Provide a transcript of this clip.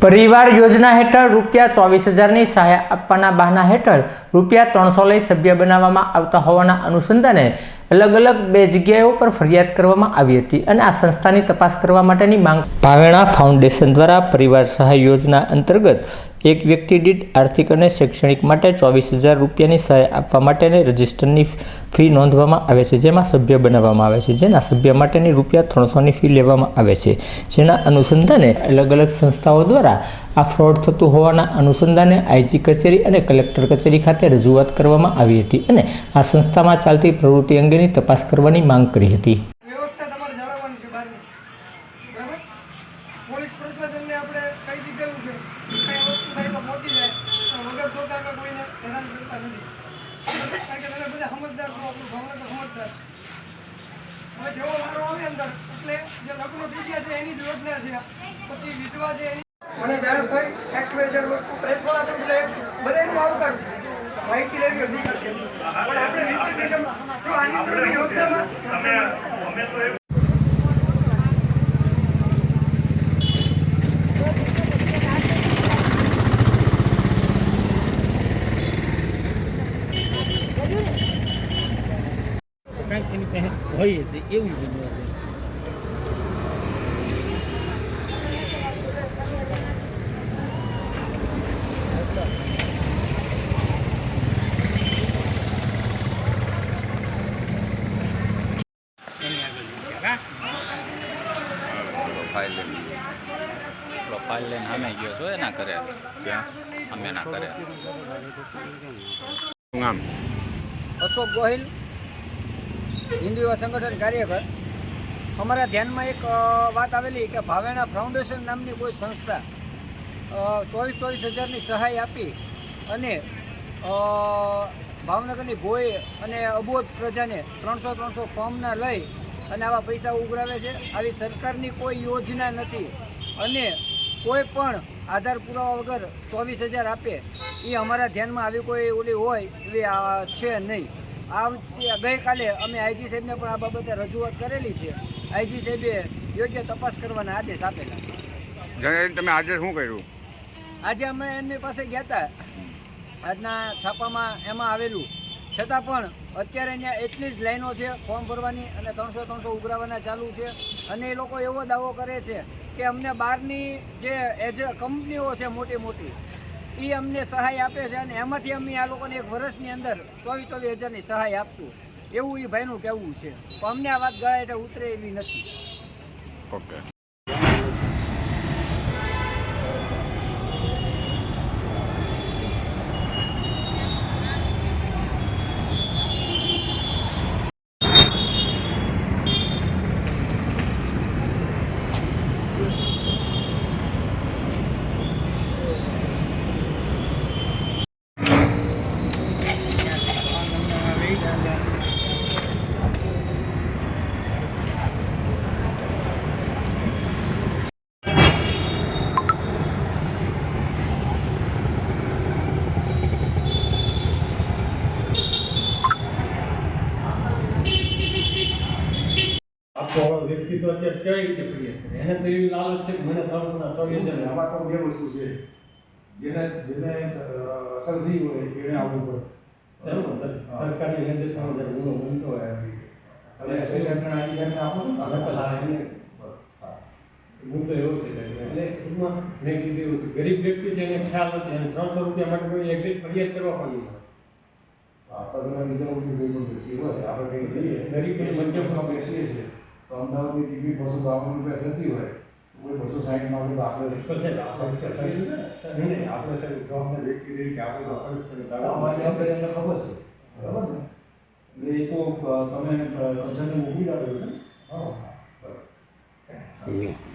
પરિવાર યોજના હેઠળ રૂપિયા ચોવીસ હજારની સહાય આપવાના બહાના હેઠળ રૂપિયા ત્રણસો લઈ સભ્ય બનાવવામાં આવતા હોવાના અનુસંધાને અલગ અલગ બે જગ્યાઓ પર ફરિયાદ કરવામાં આવી હતી અને આ સંસ્થાની તપાસ કરવા માટેની માંગ. ભાવેણા ફાઉન્ડેશન દ્વારા પરિવાર સહાય યોજના અંતર્ગત એક વ્યક્તિ દીઠ આર્થિક અને શૈક્ષણિક માટે ચોવીસ હજાર રૂપિયાની સહાય આપવા માટેની રજિસ્ટરની ફી નોંધવામાં આવે છે, જેમાં સભ્ય બનાવવામાં આવે છે, જેના સભ્ય માટેની રૂપિયા ત્રણસોની ફી લેવામાં આવે છે. જેના અનુસંધાને અલગ અલગ સંસ્થાઓ દ્વારા આ ફ્રોડ થતું હોવાના અનુસંધાને આઈજી કચેરી અને કલેક્ટર કચેરી ખાતે રજૂઆત કરવામાં આવી હતી અને આ સંસ્થામાં ચાલતી પ્રવૃત્તિ અંગેની તપાસ કરવાની માંગ કરી હતી વ્યવસ્થા તમારે જાળવવાની છે બહારની બરાબર પોલીસ પ્રશાસનને આપણે કહી દીધેલું છે કઈ વસ્તુ થાય તો પહોંચી જાય પણ વગર જોતા અમે કોઈને હેરાન કરતા નથી બરાબર? કારણ કે તમે બધા સમજદાર છો આપણું ભાવનગર સમજદાર. હવે જેવો વારો આવે અંદર એટલે જે લગ્ન થઈ ગયા છે એની જ યોજના છે. પછી વિધવા છે એની મને જ્યારે કોઈ એક્સ વાય ઝેડ વસ્તુ પ્રેસવાળા કમ્પ્લેટ બધા એનું આવકાર છે. માહિતી લેવી અધિકાર છે. પણ આપણે રિપ્રેઝેન્ટેશન જો આની અંદર યોજનામાં હોય એટલે એવું બધું એની આગળ જઈએ, હા? ફાઇલ લઈને આપણો ફાઇલ લઈને અમે ગયો છો એના કરે ક્યાં અમે ના કરે શું નામ અશોક ગોહિલ હિન્દુ યુવા સંગઠન કાર્યકર. અમારા ધ્યાનમાં એક વાત આવેલી કે ભાવેણા ફાઉન્ડેશન નામની કોઈ સંસ્થા ચોવીસ ચોવીસ હજારની સહાય આપી અને ભાવનગરની ગોય અને અબોધ પ્રજાને ત્રણસો ત્રણસો ફોર્મના લઈ અને આવા પૈસા ઉઘરાવે છે. આવી સરકારની કોઈ યોજના નથી અને કોઈ પણ આધાર પુરાવા વગર ચોવીસ હજાર આપે એ અમારા ધ્યાનમાં આવી કોઈ ઓલી હોય એવી છે નહીં. આ વખતે- ગઈકાલે અમે આઈજી સાહેબને પણ આ બાબતે રજૂઆત કરેલી છે. આઈજી સાહેબે યોગ્ય તપાસ કરવાના આદેશ આપેલા છે. તમે આજે શું કર્યું? આજે અમે એમની પાસે ગયા હતા. આજના છાપામાં એમાં આવેલું. છતાં પણ અત્યારે અહીંયા એટલી જ લાઈનો છે ફોર્મ ભરવાની અને ત્રણસો ત્રણસો ઉઘરાવાના ચાલુ છે. અને એ લોકો એવો દાવો કરે છે કે અમને બહારની જે એજ કંપનીઓ છે મોટી મોટી એ અમને સહાય આપે છે અને એમાંથી અમે આ લોકોને એક વર્ષની અંદર ચોવીસ ચોવીસ હજારની સહાય આપશું. એવું એ ભાઈનું કહેવું છે. પણ અમને આ વાત ગળા એટલે ઉતરે એવી નથી. ઓકે. આખો વ્યક્તિ તો અત્યારે કઈ રીતે ફરિયાદ કરે એને તો એવી લાલચ છે કે મને ત્રણસો ચોવીસ હજાર. આમાં તો બે વસ્તુ છે. જેને જેને અસર થઈ હોય એને આવવું પડે. બરાબર? સરકારી રીતે સમજાય ગુનો બનતો હોય આવી. તમે સાહેબને આઈ સાહેબને આપો છો ને? અમે તો હા, એને હું તો એવો છે જાય એટલે ટૂંકમાં મેં કીધું એવું છે. ગરીબ વ્યક્તિ છે એને ખ્યાલ નથી. અને ત્રણસો રૂપિયા માટે કોઈ એક્ઝિટ ફરિયાદ કરવા પડી આપણને બીજા કોઈ ગરીબ મધ્યમ બેસીએ છીએ. તો અમદાવાદની ટિકિટ બસો બાવન રૂપિયા થતી હોય તો કોઈ બસો સાઠમાં તો આપણે પણ સાહેબ, આપણે તો સાહેબ, નહીં, નહીં, આપણે સાહેબ જવાબદાર વ્યક્તિ તરીકે આપણે તો ફરજ છે ને અમારી અંદર એને ખબર છે બરાબર ને એટલે એ તો અ, તમે કન્સલ્ટન્ટ મોકલી આપ્યો છે ને હા. બરાબર